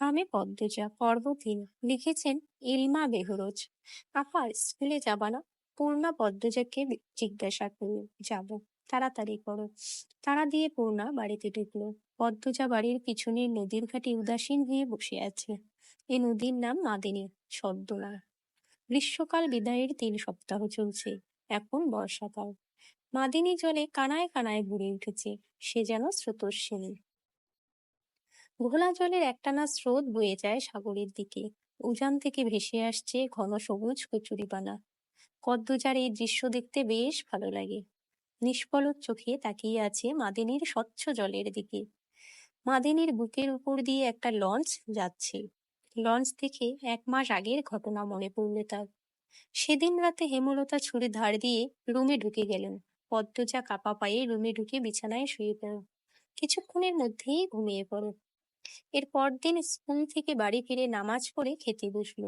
আমি পদ্মজা পর্বতিন লিখেছেন ইলমা বেহরোজ। আপা স্কুলে যাবা না পূর্ণা পদ্মজাকে জিজ্ঞাসা করল যাব, তাড়াতাড়ি করো। তারা দিয়ে পূর্ণা বাড়িতে ঢুকলো। পদ্মজা বাড়ির পিছনে নদীর ঘাটে উদাসীন হয়ে বসে আছে। এই নদীর নাম মাদিনী ছদ্মনা গ্রীষ্মকাল বিদায়ের তিন সপ্তাহ চলছে, এখন বর্ষাকাল। মাদিনী জলে কানায় কানায় ভরে উঠেছে, সে যেন স্রোতস্বিনী। ঘোলা জলের একটানা স্রোত বয়ে যায় সাগরের দিকে। উজান থেকে ভেসে আসছে ঘন সবুজ কচুরিপানা। কদ্দুজার এই দৃশ্য দেখতে বেশ ভালো লাগে। নিষ্পলক চোখে তাকিয়ে আছে মাদিনীর স্বচ্ছ জলের দিকে। মাদিনীর বুকের উপর দিয়ে একটা লঞ্চ যাচ্ছে। লঞ্চ থেকে এক মাস আগের ঘটনা মনে পড়লে তার। সেদিন রাতে হেমলতা ছুরি ধার দিয়ে রুমে ঢুকে গেলেন। পদ্মজা কাপা পায়ে রুমে ঢুকে বিছানায় শুয়ে পড়ল কিছুক্ষণের মধ্যেই ঘুমিয়ে পড়ে এর পরদিন স্কুল থেকে বাড়ি ফিরে নামাজ পড়ে খেতে বসল।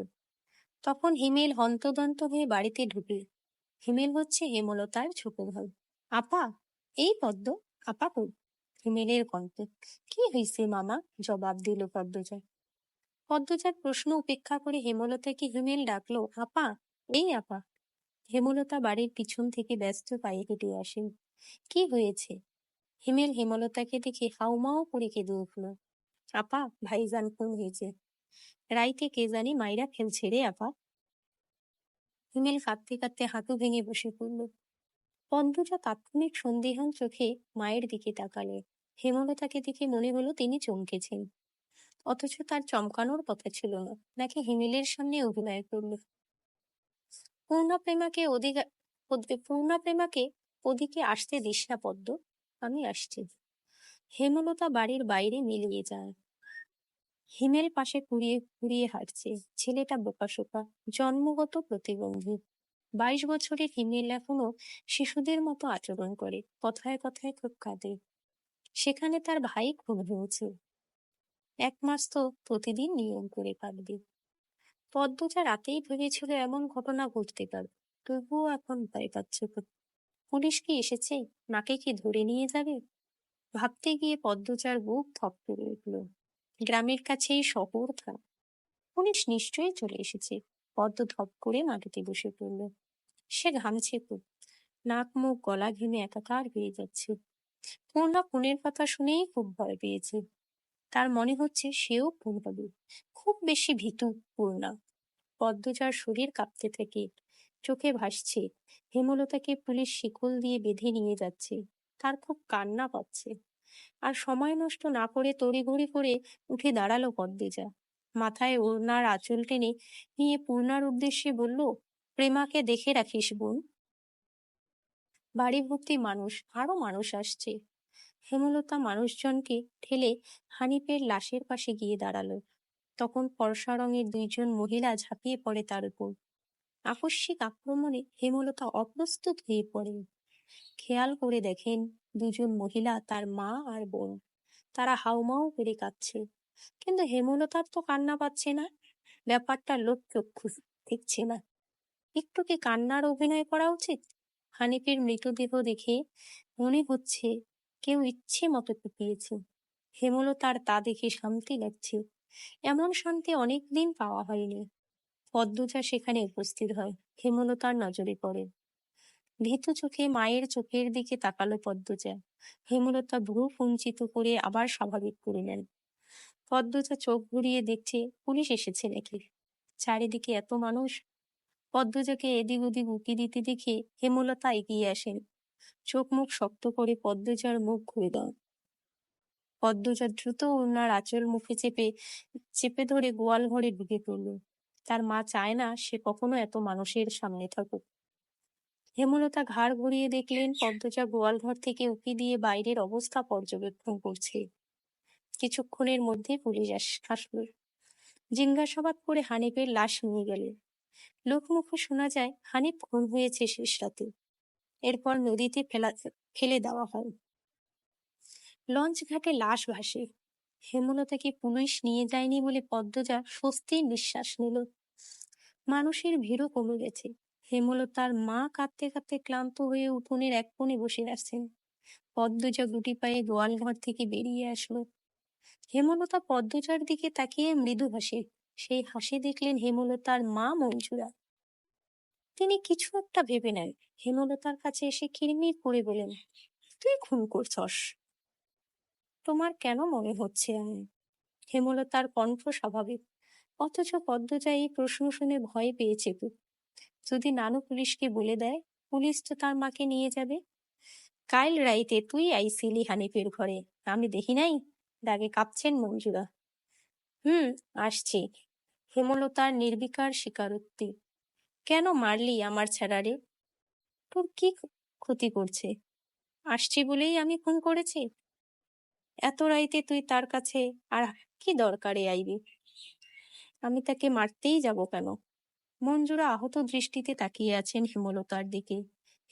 তখন হিমেল হন্তদন্ত হয়ে বাড়িতে ঢুকল। হিমেল হচ্ছে হেমলতার ছোট ভাই। আপা, এই পদ্ম, আপা কই? হিমেলের কণ্ঠে। কি হয়েছে মামা? জবাব দিল পদ্মজা। পদ্মজার প্রশ্ন উপেক্ষা করে হেমলতাকে হিমেল ডাকলো, আপা, এই আপা। হেমলতা বাড়ির পিছন থেকে ব্যস্ত পায়ে হেঁটে আসেন কি হয়েছে? হিমেল হেমলতাকে দেখে হাউমাও করে কেঁদে উঠল। আপা, ভাইজান খুন হয়েছে। রাইতে কে জানি মাইরা খেলছে রে আপা। হিমেল কাঁদতে কাঁদতে হাঁটু ভেঙে বসে পড়ল। পদ্মজা তাৎক্ষণিক সন্দেহান চোখে মায়ের দিকে তাকালে। হেমলতাকে দেখে মনে হলো তিনি চমকেছেন। অথচ তার চমকানোর কথা ছিল না, নাকি হিমেলের সামনে অভিনয় করল। পূর্ণা প্রেমাকে ওদিকে ওদ- পূর্ণা প্রেমাকে ওদিকে আসতে দিস না পদ্ম, আমি আসছি। হেমলতা বাড়ির বাইরে মিলিয়ে যায়। হিমেল পাশে কুড়িয়ে কুড়িয়ে হাঁটছে। ছেলেটা বোকাশোকা জন্মগত প্রতিবন্ধী। বাইশ বছরের হিমেল এখনও শিশুদের মতো আচরণ করে, কথায় কথায় খুব কাঁদে। সেখানে তার ভাই খুন হয়েছে। এক মাস তো প্রতিদিন নিয়ম করে কাঁদবে পদ্মজা রাতেই ভেবেছিল এমন ঘটনা ঘটতে পারে। তবুও এখন ভয় পাচ্ছে। খুব পুলিশ কি এসেছে? মাকে কি ধরে নিয়ে যাবে? ভাবতে গিয়ে পদ্মচার বুক থপ করে উঠল। গ্রামের কাছেই শহর থা পুলিশ নিশ্চয়ই চলে এসেছে। পদ্ম ধপ করে মাটিতে বসে পড়ল। সে ঘামছে খুব। নাক মুখ গলা ঘেমে একাকার হয়ে যাচ্ছে। পূর্ণা খুনের কথা শুনেই খুব ভয় পেয়েছে। তার মনে হচ্ছে সেও খুন হবে খুব বেশি ভীতু পূর্ণা পদ্মজার শরীর কাঁপতে থাকে। চোখে ভাসছে। হেমলতাকে পুলিশ শিকল দিয়ে বেঁধে নিয়ে যাচ্ছে। তার খুব কান্না পাচ্ছে। আর সময় নষ্ট না করে তড়িঘড়ি করে উঠে দাঁড়াল পদ্মজা। মাথায় ওড়নার আঁচল টেনে নিয়ে পূর্ণার উদ্দেশ্যে বলল, প্রেমাকে দেখে রাখিস বোন। বাড়ি ভর্তি মানুষ, আরও মানুষ আসছে। হেমলতা মানুষজনকে ঠেলে হানিফের লাশের পাশে গিয়ে দাঁড়াল। তখন ফর্সা রঙের দুইজন মহিলা ঝাঁপিয়ে পড়ে তার উপর। আকস্মিক আক্রমণে হেমলতা অপ্রস্তুত হয়ে পড়ে। খেয়াল করে দেখেন দুজন মহিলা, তার মা আর বোন। তারা হাউমাউ করে কাঁদছে। কিন্তু হেমলতার তো কান্না পাচ্ছে না। ব্যাপারটা লোক চক্ষু দেখছে না। একটু কি কান্নার অভিনয় করা উচিত? হানিফের মৃতদেহ দেখে মনে হচ্ছে কেউ ইচ্ছে মতো কুপিয়েছে। হেমলতার তা দেখে শান্তি লাগছে। এমন শান্তি অনেকদিন পাওয়া হয়নি। পদ্মজা সেখানে উপস্থিত হয়। হেমলতার নজরে পড়ে। ভীতু চোখে মায়ের চোখের দিকে তাকালো পদ্মজা। হেমলতা ভ্রু কুঞ্চিত করে আবার স্বাভাবিক করে নেন। পদ্মজা চোখ ঘুরিয়ে দেখছে, পুলিশ এসেছে নাকি? চারিদিকে এত মানুষ? পদ্মজাকে এদিক ওদিক উকি দিতে দেখে হেমলতা এগিয়ে আসেন। চোখ মুখ শক্ত করে পদ্মজার মুখ ঘুরে দেন পদ্মজা দ্রুত ওনার আঁচল মুখে চেপে চেপে ধরে গোয়াল ঘরে ঢুকে পড়ল। তার মা চায় না সে কখনো এত মানুষের সামনে থাকুক। হেমলতা ঘাড় ঘুরিয়ে দেখলেন পদ্মজা গোয়াল ঘর থেকে উঁকি দিয়ে বাইরের অবস্থা পর্যবেক্ষণ করছে। কিছুক্ষণের মধ্যে পুলিশ আস- আসলো। জিজ্ঞাসাবাদ করে হানিফের লাশ নিয়ে গেলে লোকমুখে শোনা যায় হানিফ খুন হয়েছে শেষ রাতে। এরপর নদীতে ফেলা ফেলে দেওয়া হয়। লঞ্চ ঘাটে লাশ ভাসে। হেমলতাকে পুলিশ নিয়ে যায়নি বলে পদ্মজা স্বস্তির নিঃশ্বাস নিল। মানুষের ভিড়ও কমে গেছে। হেমলতার মা কাঁদতে কাঁদতে ক্লান্ত হয়ে উঠোনের এক কোণে বসে আছেন। পদ্মজা গুটি পায়ে গোয়াল ঘর থেকে বেরিয়ে আসলো। হেমলতা পদ্মজার দিকে তাকিয়ে মৃদু হাসে। সেই হাসি দেখলেন হেমলতার মা মঞ্জুরা। তিনি কিছু একটা ভেবে নেন। হেমলতার কাছে এসে কিরমির করে বলেন, তুই খুন করছস। তোমার কেন মনে হচ্ছে আমি হেমলতার কণ্ঠ স্বাভাবিক। অথচ পদ্মজা এই প্রশ্ন শুনে ভয় পেয়েছে খুব যদি নানু পুলিশকে বলে দেয়, পুলিশ তো তার মাকে নিয়ে যাবে? কাল রাইতে তুই আইসিলি হানিফের ঘরে, আমি দেখি নাই? দাগে কাঁপছেন মঞ্জুরা? হুম, আসছি। হেমলতার নির্বিকার স্বীকারোক্তি। কেন মারলি আমার ছেড়ারে? তোর কি ক্ষতি করছে? আসছি বলেই আমি ফোন করেছি? এত রাইতে তুই তার কাছে আর কি দরকারে আইবি? আমি তাকে মারতেই যাব কেন? মঞ্জুরা আহত দৃষ্টিতে তাকিয়ে আছেন হেমলতার দিকে।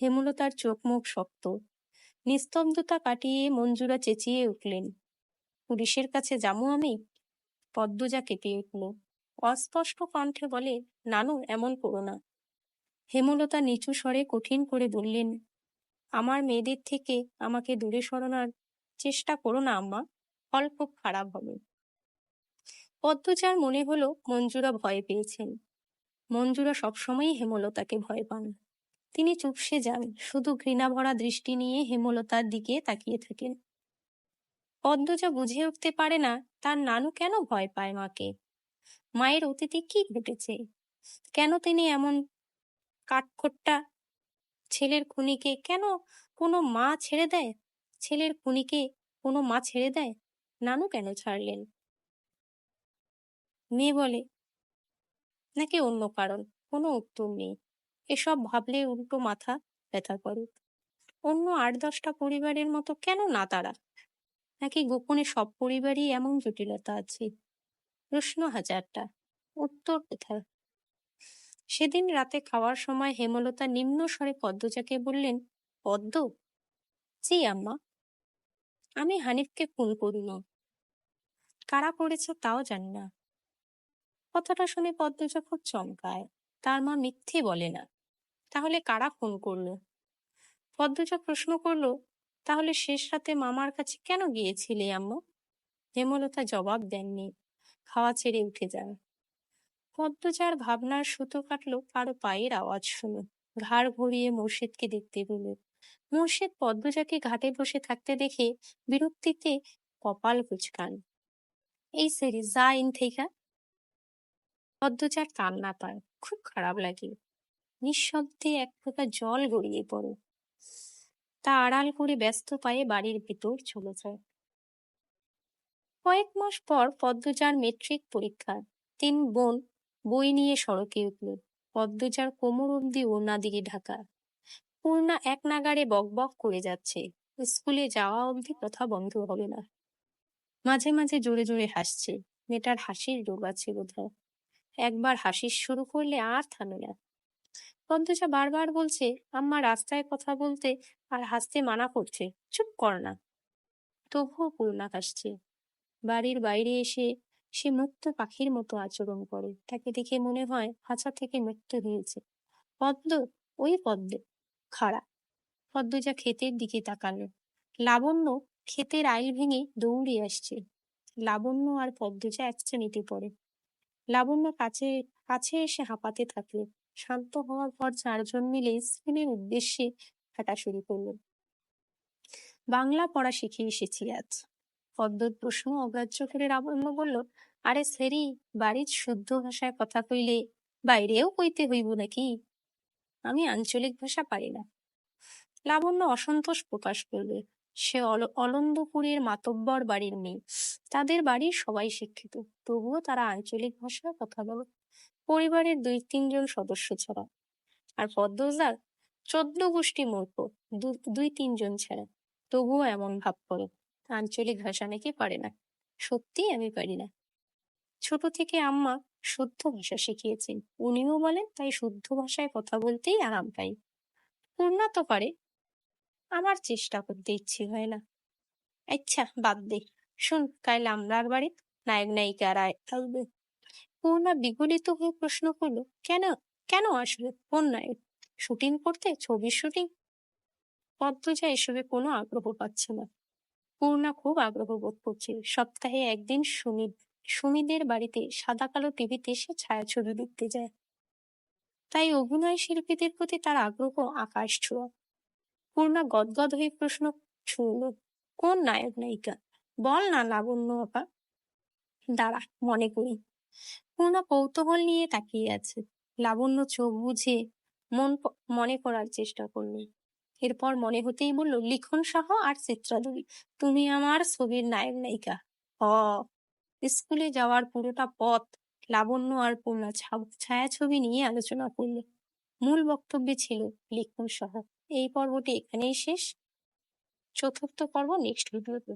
হেমলতার চোখ মুখ শক্ত। নিস্তব্ধতা কাটিয়ে মঞ্জুরা চেঁচিয়ে উঠলেন। পুলিশের কাছে যাব আমি? পদ্মজা কেঁপে উঠল। অস্পষ্ট কণ্ঠে বলে, নানু, এমন করো না। হেমলতা নিচু স্বরে কঠিন করে বললেন, আমার মেয়েদের থেকে আমাকে দূরে সরানোর চেষ্টা করো না, আম্মা। ফল খুব খারাপ হবে। পদ্মজার মনে হলো মঞ্জুরা ভয় পেয়েছেন। মঞ্জুরা সবসময়ই হেমলতাকে ভয় পান। তিনি চুপসে যান, শুধু ঘৃণা ভরা দৃষ্টি নিয়ে হেমলতার দিকে তাকিয়ে থাকেন। পদ্মজা বুঝে উঠতে পারে না, তার নানু কেন ভয় পায় মাকে? মায়ের অতীতে কি ঘটেছে? কেন তিনি এমন কাঠখোট্টা? ছেলের খুনিকে কেন কোনো মা ছেড়ে দেয়? ছেলের খুনিকে কোনো মা ছেড়ে দেয়? নানু কেন ছাড়লেন? মেয়ে বলে নাকি অন্য কারণ? কোনো উত্তর নেই। এসব ভাবলে উল্টো মাথা ব্যথা করে। অন্য আট দশটা পরিবারের মতো কেন না তারা? নাকি গোপনে সব পরিবারই এমন জটিলতা আছে? প্রশ্ন হাজারটা। উত্তর কোথায় সেদিন রাতে খাওয়ার সময় হেমলতা নিম্ন স্বরে পদ্মজাকে বললেন, পদ্ম? জি আম্মা। আমি হানিফকে খুন করিনি। কারা করেছে তাও জানি না। কথাটা শুনে পদ্মজা খুব চমকায়। তার মা মিথ্যে বলে না। তাহলে কারা খুন করল? পদ্মজা প্রশ্ন করল, তাহলে শেষ রাতে মামার কাছে কেন গিয়েছিলে আম্মু? হেমলতা জবাব দেননি। খাওয়া ছেড়ে উঠে যায় পদ্মজার ভাবনার সুতো কাটলো কারও পায়ের আওয়াজ শুনে। ঘাড় ঘুরিয়ে মুর্শিদকে দেখতে পেল। মুর্শিদ পদ্মজাকে ঘাটে বসে থাকতে দেখে বিরক্তিতে কপাল কুচকান। এই সেরি যা ইন থেকে পদ্মজার কান্না পায় খুব খারাপ লাগে। নিঃশব্দে এক ফোঁটা জল গড়িয়ে পড়ে। তা আড়াল করে ব্যস্ত পায়ে বাড়ির ভেতর চলে যায়। কয়েক মাস পর পদ্মজার মেট্রিক পরীক্ষা। তিন বোন বই নিয়ে সড়কে উঠল। পদ্মজার কোমর অব্দি ওনা দিকে ঢাকা। পূর্ণা এক নাগারে বকবক করে যাচ্ছে। স্কুলে যাওয়া অবধি কথা বন্ধ হবে না। মাঝে মাঝে জোরে জোরে হাসছে। মেয়েটার হাসির রোগ আছে বোধহয়। একবার হাসির শুরু করলে আর থামে না। পদ্মজা বারবার বলছে, আম্মা রাস্তায় কথা বলতে আর হাসতে মানা করছে, চুপ কর না। তবুও পূর্ণা হাসছে। বাড়ির বাইরে এসে সে মুক্ত পাখির মতো আচরণ করে। তাকে দেখে মনে হয় হাঁচা থেকে মৃত্যু হয়েছে। পদ্ম, ওই পদ্ম, খাড়া। পদ্মজা ক্ষেতের দিকে তাকালো। লাবণ্য ক্ষেতের আইল ভেঙে দৌড়ে আসছে। লাবণ্য আর পদ্মজা এক শ্রেণীতে পড়ে। লাবণ্য কাছে কাছে এসে হাঁপাতে থাকল। শান্ত হওয়ার পর চারজন মিলে স্কুলের উদ্দেশ্যে হাঁটা শুরু করল। বাংলা পড়া শিখে এসেছি আজ। পদ্মর প্রশ্ন অগ্রাহ্য করে লাবণ্য বলল, আরে সেরি, বাড়ির শুদ্ধ ভাষায় কথা কইলে বাইরেও কইতে হইব নাকি? আমি আঞ্চলিক ভাষা পারি না। লাবণ্য অসন্তোষ প্রকাশ করবে সে অলন্দপুরের মাতব্বর বাড়ির মেয়ে। তাদের বাড়ির সবাই শিক্ষিত। তবুও তারা আঞ্চলিক ভাষায় কথা বলে। পরিবারের দুই, তিনজন সদস্য ছাড়া। আর পদ্মজার চোদ্দ গোষ্ঠী মূর্খ দুই, তিনজন ছাড়া তবুও এমন ভাব করে। আঞ্চলিক ভাষা নাকি পারে না। সত্যি আমি পারি না। ছোট থেকে আম্মা শুদ্ধ ভাষা শিখিয়েছেন। উনিও বলেন, তাই শুদ্ধ ভাষায় কথা বলতেই আরাম পাই। পূর্ণা তো পারে আমার চেষ্টা করতে ইচ্ছে হয় না। আচ্ছা বাদ দে। শুন, কাল আমরার বাড়ি নায়ক নায়িকারা থাকবে। পূর্ণা বিগলিত হয়ে প্রশ্ন করল, কেন কেন আসবে কোন নায়ক? শুটিং করতে, ছবির শুটিং? পদ্মজা এসবে কোনো আগ্রহ পাচ্ছে না। পূর্ণা খুব আগ্রহ বোধ করছে। সপ্তাহে একদিন সুমিত, সুমিদের বাড়িতে সাদা কালো টিভিতে সে ছায়াছবি দেখতে যায়। তাই অভিনয় শিল্পীদের প্রতি তার আগ্রহ আকাশ ছোঁয়া। পূর্ণা গদগদ হয়ে প্রশ্ন ছুঁড়ল কোন নায়ক নায়িকা? বল না লাবণ্য আপা দাঁড়া, মনে করি। পূর্ণা কৌতূহল নিয়ে তাকিয়ে আছে। লাবণ্য চোখ বুঝে মন মনে করার চেষ্টা করল। এরপর মনে হতেই বলল, লিখন সহ আর চিত্রাদুরি তুমি আমার ছবির নায়ক নায়িকা? হ। স্কুলে যাওয়ার পুরোটা পথ লাবণ্য আর পূর্ণা ছা- ছায়াছবি নিয়ে আলোচনা করল। মূল বক্তব্যে ছিল লিখন সহ এই পর্বটি এখানেই শেষ। চতুর্থ পর্ব নেক্সট ভিডিওতে